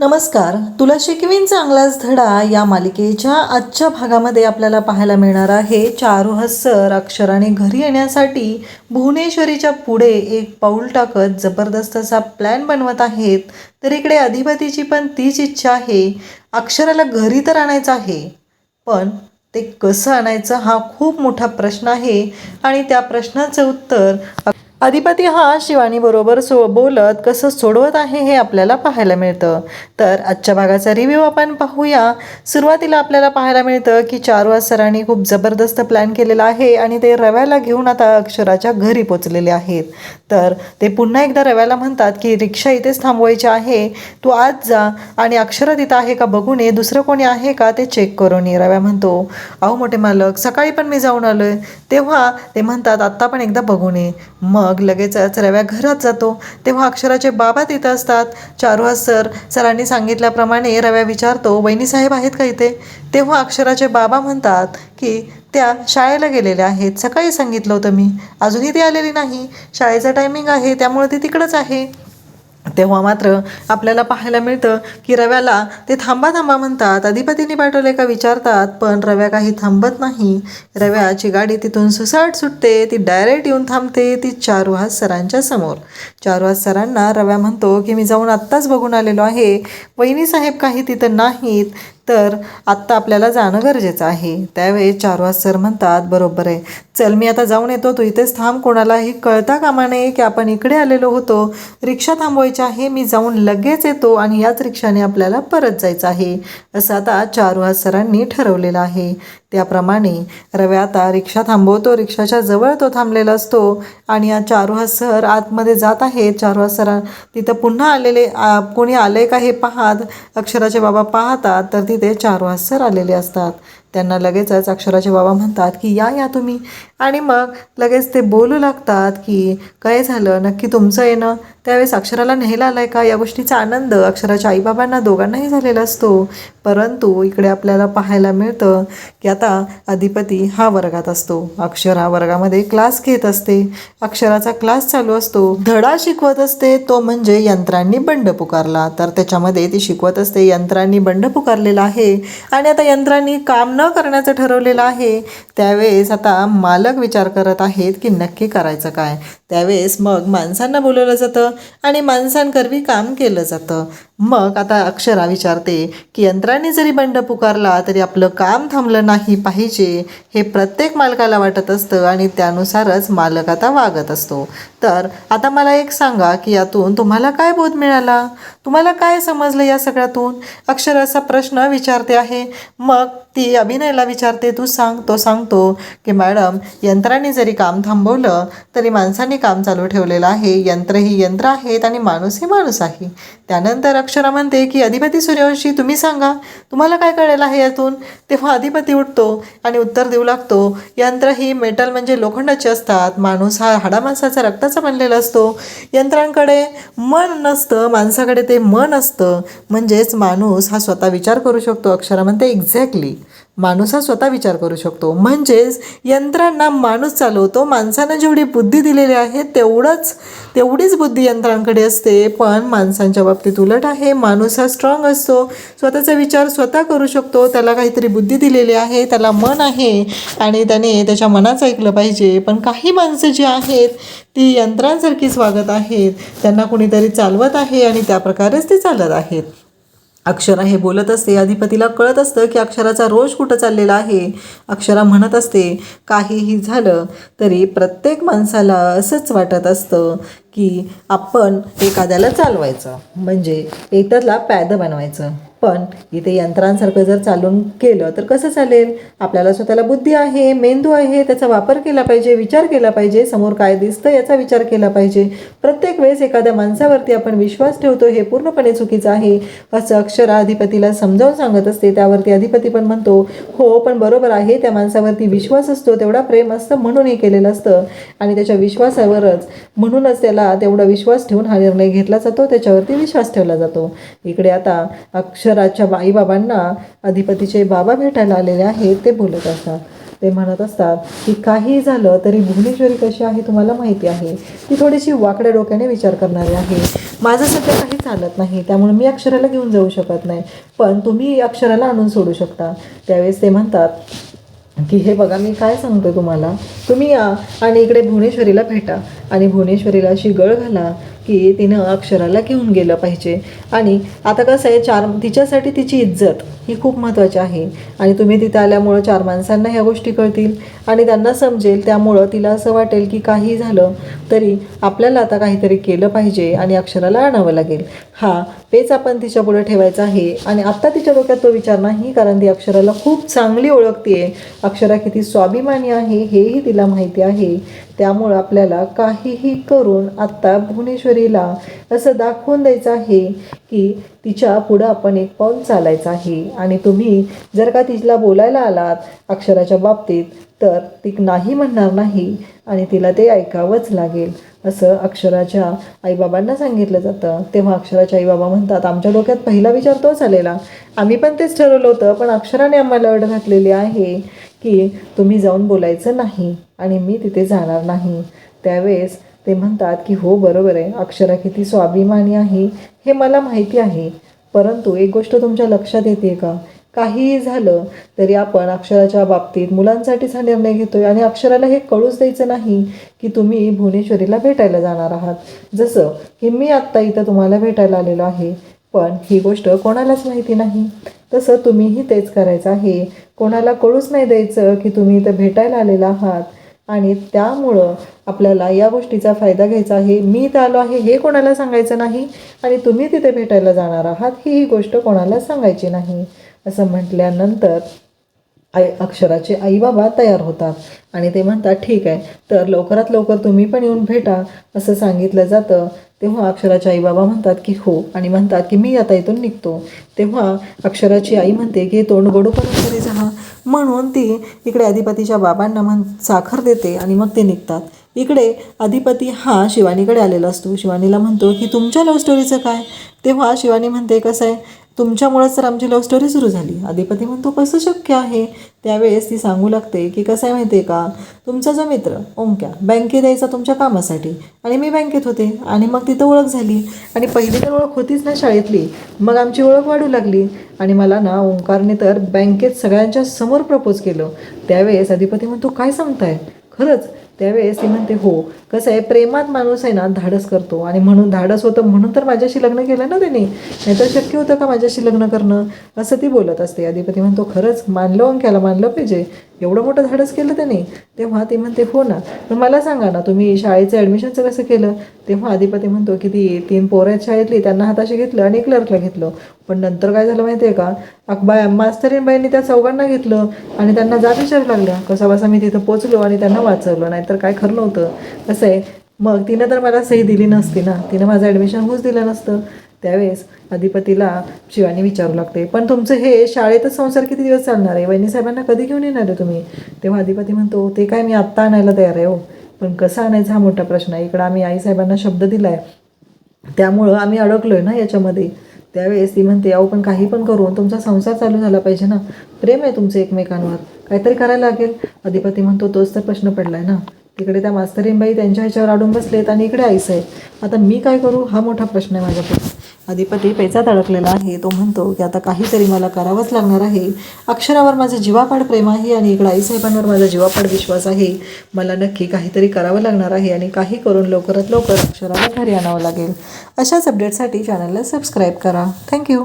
नमस्कार. तुला शिकवीन चांगलाच धडा या मालिकेच्या आजच्या भागामध्ये आपल्याला पाहायला मिळणार आहे चारुहास सर अक्षराने घरी येण्यासाठी भुवनेश्वरीच्या पुढे एक पाऊल टाकत जबरदस्त असा प्लॅन बनवत आहेत. तर इकडे अधिपतीची पण तीच इच्छा आहे. अक्षराला घरी तर आणायचं आहे पण ते कसं आणायचं हा खूप मोठा प्रश्न आहे आणि त्या प्रश्नाचं उत्तर अधिपती हा शिवानीबरोबर सो बोलत कसं सोडवत आहे हे आपल्याला पाहायला मिळतं. तर आजच्या भागाचा रिव्ह्यू आपण पाहूया. सुरुवातीला आपल्याला पाहायला मिळतं की चारवा सरांनी खूप जबरदस्त प्लॅन केलेला आहे आणि ते रव्याला घेऊन आता अक्षराच्या घरी पोचलेले आहेत. तर ते पुन्हा एकदा रव्याला म्हणतात की रिक्षा इथेच थांबवायची आहे. तू आज जा आणि अक्षरा तिथं आहे का बघून ये. दुसरं कोणी आहे का ते चेक करून ये रव्या म्हणतो. अहो मोठे मालक सकाळी पण मी जाऊन आलोय. तेव्हा ते म्हणतात आत्ता पण एकदा बघून ये. मग मग लगेचच रव्या घरात जातो. तेव्हा अक्षराचे बाबा तिथं असतात. चारुहास सर सरांनी सांगितल्याप्रमाणे रव्या विचारतो वहिनीसाहेब आहेत का इथे? तेव्हा अक्षराचे बाबा म्हणतात की त्या शाळेला गेलेल्या आहेत. सकाळी सांगितलं होतं मी. अजूनही ती आलेली नाही. शाळेचा टायमिंग आहे त्यामुळे ती तिकडंच आहे. तेव्हा मात्र आपल्याला पाहायला मिळतं की रव्याला ते थांबा थांबा म्हणतात. अधिपतीने पाठवले का विचारतात पण रव्या काही थांबत नाही. रव्याची गाडी तिथून सुसाट सुटते ती डायरेक्ट येऊन थांबते ती चारुहास सरांच्या समोर. चारुहास सरांना रव्या म्हणतो की मी जाऊन आत्ताच बघून आलेलो आहे. वहिनी साहेब काही तिथं नाहीत. तर आत्ता आपल्याला जाणं गरजेचं आहे. त्यावेळेस चारुहास सर म्हणतात बरोबर आहे. चल मी आता जाऊन येतो. तू इथेच थांब. कोणालाही कळता कामा नये की आपण इकडे आलेलो होतो. रिक्षा थांबवायची आहे. मी जाऊन लगेच येतो आणि याच रिक्षाने आपल्याला परत जायचं आहे. असं आता चारुहास सरांनी ठरवलेलं आहे. त्याप्रमाणे रव्या आता रिक्षा थांबवतो. रिक्षाच्या जवळ तो थांबलेला असतो आणि या चारुहास सर आतमध्ये जात आहे. चारुहास सरां तिथं पुन्हा आलेले कोणी आले का हे पाहत? अक्षराचे बाबा पाहतात. तर तिथे चार सर आलेले असतात. त्यांना लगेचच अक्षराचे बाबा म्हणतात की या या तुम्ही. आणि मग लगेच ते बोलू लागतात की काय झालं? नक्की तुमचं येणं त्यावेळेस अक्षराला न्यायला आहे का? या गोष्टीचा आनंद अक्षराच्या आईबाबांना दोघांनाही झालेला असतो. परंतु इकडे आपल्याला पाहायला मिळतं की आता अधिपती हा वर्गात असतो. अक्षर हा वर्गामध्ये क्लास घेत असते. अक्षराचा क्लास चालू असतो. धडा शिकवत असते. तो म्हणजे यंत्रांनी बंड पुकारला. तर त्याच्यामध्ये ती शिकवत असते यंत्रांनी बंड पुकारलेला आहे. आणि आता यंत्रांनी काम न करण्याचं ठरवलेलं आहे. त्यावेळेस आता मालक विचार करत आहेत की नक्की करायचं काय. त्यावेळेस मग माणसांना बोलवलं जातं आणि माणसांकरवी काम केलं जातं. मग आता अक्षरा विचारते की यंत्राने जरी बंड पुकारला तरी आपलं काम थांबलं नाही पाहिजे हे प्रत्येक मालकाला वाटत असतं आणि त्यानुसारच मालक आता वागत असतो. तर आता मला एक सांगा की यातून तुम्हाला काय बोध मिळाला? तुम्हाला काय समजलं या सगळ्यातून? अक्षर असा प्रश्न विचारते आहे. मग ती अभिनयला विचारते तू सांग तो सांगतो की मॅडम यंत्राने जरी काम थांबवलं तरी माणसाने काम चालू ठेवलेलं आहे. यंत्र ही यंत्र आहेत आणि माणूस ही माणूस आहे. त्यानंतर अक्षरा म्हणते की अधिपती सूर्यवंशी तुम्ही सांगा. तुम्हाला काय कळेल आहे यातून? तेव्हा अधिपती उठतो आणि उत्तर देऊ लागतो यंत्र ही मेटल म्हणजे लोखंडाची असतात. माणूस हा हाडामाणसाचा रक्ताचा बनलेला असतो. यंत्रांकडे मन नसतं माणसाकडे ते मन असतं. म्हणजेच माणूस हा स्वतः विचार करू शकतो अक्षरा म्हणते एक्झॅक्टली माणूस हा स्वतः विचार करू शकतो. म्हणजेच यंत्रांना माणूस चालवतो माणसानं जेवढी बुद्धी दिलेली आहे तेवढंच तेवढीच बुद्धी यंत्रांकडे असते पण माणसांच्या बाबतीत उलट आहे. माणूस हा स्ट्रॉंग असतो स्वतःचा विचार स्वतः करू शकतो त्याला काहीतरी बुद्धी दिलेली आहे त्याला मन आहे आणि त्याने त्याच्या मनाचं ऐकलं पाहिजे. पण काही माणसं जी आहेत ती यंत्रांसारखीच वागत आहेत त्यांना कुणीतरी चालवत आहे आणि त्या प्रकारेच ते चालत आहेत. अक्षरा हे बोलत असते. अधिपतीला कळत असतं की अक्षराचा रोष कुठं चाललेला आहे. अक्षरा म्हणत असते काहीही झालं तरी प्रत्येक माणसाला असंच वाटत असतं की आपण एखाद्याला चालवायचं. म्हणजे एकदाला पॅद बनवायचं. पण इथे यंत्रांसारखं जर चालून केलं तर कसं चालेल? आपल्याला स्वतःला बुद्धी आहे मेंदू आहे त्याचा वापर केला पाहिजे विचार केला पाहिजे समोर काय दिसतं याचा विचार केला पाहिजे. प्रत्येक वेळेस एखाद्या माणसावरती आपण विश्वास ठेवतो हे पूर्णपणे चुकीचं आहे. असं अक्षरा अधिपतीला समजावून सांगत असते त्यावरती अधिपती पण म्हणतो हो पण बरोबर आहे त्या माणसावरती विश्वास असतो तेवढा प्रेम असतं म्हणून हे केलेलं असतं. आणि त्याच्या विश्वासावरच म्हणूनच त्याला तेवढा विश्वास ठेवून हा निर्णय घेतला जातो त्याच्यावरती विश्वास ठेवला जातो. इकडे आता अक्षर शहराच्या आईबाबांना अधिपतीचे बाबा भेटायला आलेले आहेत ते बोलत असतात. ते म्हणत असतात की काही झालं तरी भुवनेश्वरी कशी आहे तुम्हाला माहिती आहे? ती थोडीशी वाकड्या डोक्याने विचार करणारी आहे. माझं सध्या काही चालत नाही त्यामुळे मी अक्षराला घेऊन जाऊ शकत नाही पण तुम्ही अक्षराला आणून सोडू शकता. त्यावेळेस ते म्हणतात की हे बघा मी काय सांगतो तुम्हाला? तुम्ही या आणि इकडे भुवनेश्वरीला भेटा आणि भुवनेश्वरीला अशी गळ घाला की तिनं अक्षराला घेऊन गेलं पाहिजे. आणि आता कसं आहे चार तिच्यासाठी तिची इज्जत ही खूप महत्त्वाची आहे. आणि तुम्ही तिथं आल्यामुळं चार माणसांना ह्या गोष्टी कळतील आणि त्यांना समजेल. त्यामुळं तिला असं वाटेल की काही झालं तरी आपल्याला आता काहीतरी केलं पाहिजे आणि अक्षराला आणावं लागेल. हा पेच आपण तिच्या पुढे ठेवायचा आहे. आणि आत्ता तिच्या डोक्यात तो विचार नाही कारण ती अक्षराला खूप चांगली ओळखते अक्षरा किती स्वाभिमानी आहे हेही तिला माहिती आहे. त्यामुळं आपल्याला काहीही करून आत्ता भुवनेश्वरीला असं दाखवून द्यायचं आहे की तिच्या पुढं आपण एक पाऊल चालायचं आहे. आणि तुम्ही जर का तिला बोलायला आलात अक्षराच्या बाबतीत तर ती नाही म्हणणार नाही आणि तिला ते ऐकावंच लागेल असं अक्षराच्या आईबाबांना सांगितलं जातं. तेव्हा अक्षराच्या आईबाबा म्हणतात आमच्या डोक्यात पहिला विचार तोच आलेला. आम्ही पण तेच ठरवलं होतं पण अक्षराने आम्हाला अड घातलेली आहे की तुम्ही जाऊन बोलायचं नाही आणि मी तिथे जाणार नाही. त्यावेळेस ते म्हणतात की हो बरोबर आहे. अक्षरा किती स्वाभिमानी आहे हे मला माहिती आहे. परंतु एक गोष्ट तुमच्या लक्षात येते का? काहीही झालं तरी आपण अक्षराच्या बाबतीत मुलांसाठीच हा निर्णय घेतोय आणि अक्षराला हे कळूच द्यायचं नाही की तुम्ही भुवनेश्वरीला भेटायला जाणार आहात. जसं की मी आत्ता इथं तुम्हाला भेटायला आलेलो आहे पण ही गोष्ट कोणालाच माहिती नाही. तसं तुम्हीही तेच करायचं आहे. कोणाला कळूच नाही द्यायचं की तुम्ही इथं भेटायला आलेला आहात. आणि त्यामुळं आपल्याला या गोष्टीचा फायदा घ्यायचा आहे. मी इथं आलो आहे हे कोणाला सांगायचं नाही आणि तुम्ही तिथे भेटायला जाणार आहात ही ही गोष्ट कोणाला सांगायची नाही. असं म्हटल्यानंतर आई अक्षराचे आई बाबा तयार होतात आणि ते म्हणतात ठीक आहे तर लवकरात लवकर तुम्ही पण येऊन भेटा असं सांगितलं जातं. तेव्हा अक्षराचे आई बाबा म्हणतात की हो आणि म्हणतात की मी आता इथून निघतो. तेव्हा अक्षराची आई म्हणते की तोंड गोडू करून घरी जा. म्हणून ती इकडे अधिपतीच्या बाबांना म्हण साखर देते आणि मग ते निघतात. इकडे अधिपती हा शिवानीकडे आलेला असतो. शिवानीला म्हणतो की तुमच्या लव्ह स्टोरीचं काय? तेव्हा शिवानी म्हणते कसं आहे? तुमच्यामुळेच तर आमची लव्ह स्टोरी सुरू झाली. अधिपती म्हणतो कसं शक्य आहे? त्यावेळेस ती सांगू लागते की कसं आहे माहिती आहे का? तुमचा जो मित्र ओंक्या बँकेत यायचा तुमच्या कामासाठी आणि मी बँकेत होते आणि मग तिथं ओळख झाली. आणि पहिली तर ओळख होतीच ना शाळेतली. मग आमची ओळख वाढू लागली. आणि मला ना ओंकारने तर बँकेत सगळ्यांच्या समोर प्रपोज केलं. त्यावेळेस अधिपती म्हणतो काय सांगताय? खरंच त्यावेळेस ती म्हणते हो. कसं आहे प्रेमात माणूस आहे ना धाडस करतो. आणि म्हणून धाडस होतं म्हणून तर माझ्याशी लग्न केलं ना त्याने. नाहीतर शक्य होतं का माझ्याशी लग्न करणं? असं ती बोलत असते. अधिपती म्हणतो खरंच मानलं अंक्याला मानलं पाहिजे. एवढं मोठं धाडस केलं त्याने. तेव्हा ते म्हणते हो ना. पण मला सांगा ना तुम्ही शाळेचं ॲडमिशनचं कसं केलं? तेव्हा अधिपती म्हणतो की ती तीन पोरं आहेत शाळेतली त्यांना हाताशी घेतलं आणि क्लर्कला घेतलं. पण नंतर काय झालं माहिती आहे का? अकबा मास्तरीनबाईंनी त्या चौघांना घेतलं आणि त्यांना जात विचारू लागल्या. कसा बसा मी तिथं पोचलो आणि त्यांना वाचवलं नाहीतर काय खरं नव्हतं. कसं आहे. मग तिनं तर मला सही दिली नसती ना. तिनं माझं ॲडमिशन होऊच दिलं नसतं. त्यावेळेस अधिपतीला शिवानी विचारू लागते. पण तुमचं हे शाळेतच संसार किती दिवस चालणार आहे? वहिनी साहेबांना कधी घेऊन येणार आहे तुम्ही? तेव्हा अधिपती म्हणतो ते काय मी आत्ता आणायला तयार आहे हो. पण कसं आणायचा हा मोठा प्रश्न आहे. इकडं आम्ही आईसाहेबांना शब्द दिला आहे त्यामुळं आम्ही अडकलो आहे ना याच्यामध्ये. त्यावेळेस ती म्हणते अहो पण काही पण करून तुमचा संसार चालू झाला पाहिजे ना. प्रेम आहे तुमचं एकमेकांवर. काहीतरी करायला लागेल. अधिपती म्हणतो तोच तर प्रश्न पडला आहे ना. तिकडे त्या मास्तरीनबाई त्यांच्या ह्याच्यावर अडून बसलेत आणि इकडे आईस आहेत. आता मी काय करू? हा मोठा प्रश्न आहे माझ्यापुढे. अधिपती पेचात अडकलेला आहे. तो म्हणतो की आता काहीतरी मला करावंच लागणार आहे. अक्षरावर माझं जीवापाड प्रेम आहे आणि इकडे आईसाहेबांवर माझा जीवापाड विश्वास आहे. मला नक्की काहीतरी करावं लागणार आहे आणि काही करून लवकरात लवकर अक्षराला घरी आणावं लागेल. अशाच अपडेटसाठी चॅनलला सबस्क्राईब करा. थँक्यू